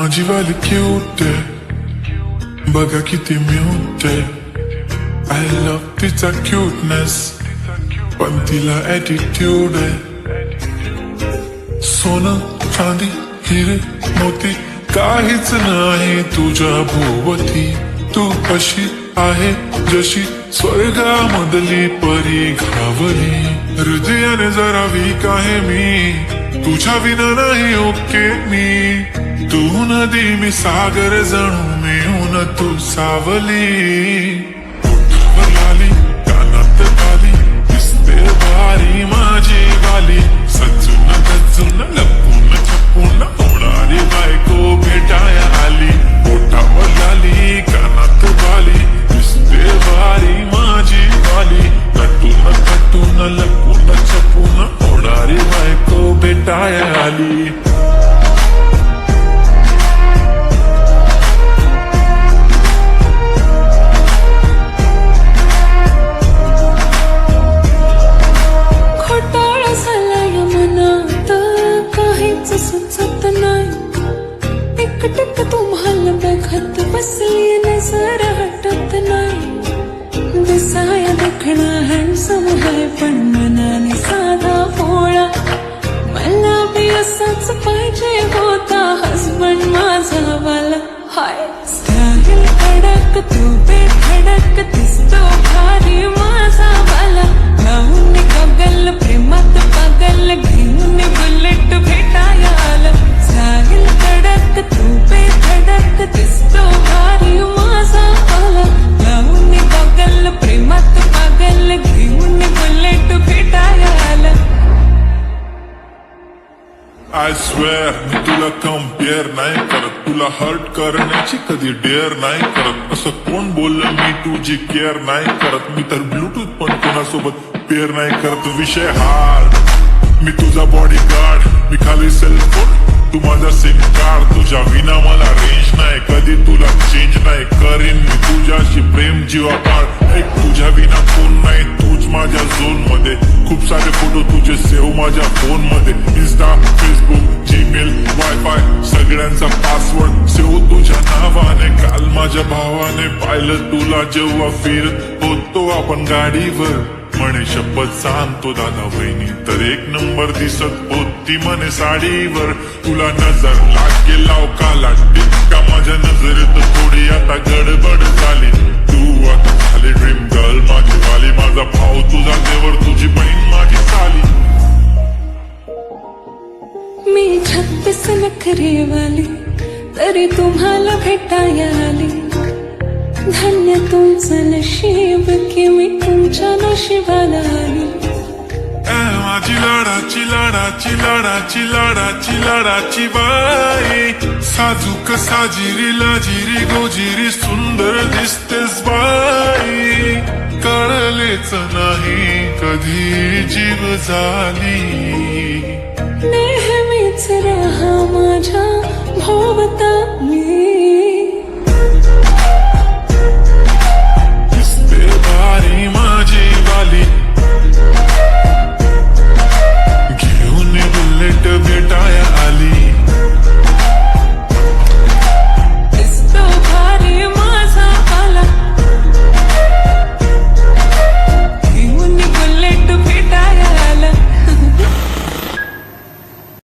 माझी वाली क्यूट आहे बघा किती म्यूट आहे आय लव्ह तिचा क्यूटनेस पण तिला ॲटिट्यूड आहे सोनं चांदी हिरे मोती काहीच नाही तुझ्या भोवती तू अशी आहे जशी स्वर्गामधली परी घावली हृदयाने जरा वीक आहे मी तुझ्या विना नाही ओके मी तू नदी मी सागर जणू मिळून तू सावली. तुम्हाला बसली नजर हटत नाही. दिसाय देखणा हँडसम आहे पण मनाने साधा पोळा. मला बी असाच पाहिजे होता हसबंड माझा वाला. हाय. स्टाईल कडक तू स्क्वेअर मी तुला कंपेअर नाही करत. तुला हर्ट करण्याची कधी डेअर नाही करत. असं कोण बोललं मी तुझी केअर नाही करत. मी तर ब्लूटूथ पण कोणासोबत पेअर नाही करत. विषय हार्ड मी तुझा बॉडी गार्ड मी खाली सेलफोन तू माझा सिम कार्ड तुझ्या विना मला रेंज नाही. कधी तुला चेंज नाही करीन मी. तुझ्याशी प्रेम जीवा काढ एक तुझ्या वायफाय सगळ्यांचा पासवर्ड सेव्ह तुझ्या नावाने काल माझ्या भावाने पाहिलं. तुला जेव्हा फिरत होतो आपण गाडीवर. म्हणे शपथ सांगतो दादा बहिणी तर एक नंबर दिसत होती म्हणे साडीवर. तुला नजर लागे लाव काला टिक्का माझ्या नजरेत थोडी आता गडबड झाली? छत्तीस नखरे वाली तरी तुम्हाला भेटाया आली धन्य तुमचं नशीब की मी तुमच्या नशिबाला आली. माझी लाडाची लाडाची लाडाची लाडाची लाडाची बाई. साजूक साजिरी लाजिरी गोजिरी सुंदर दिसतेस बाई. कळलेच नाही कधी जीव झाली. 我们的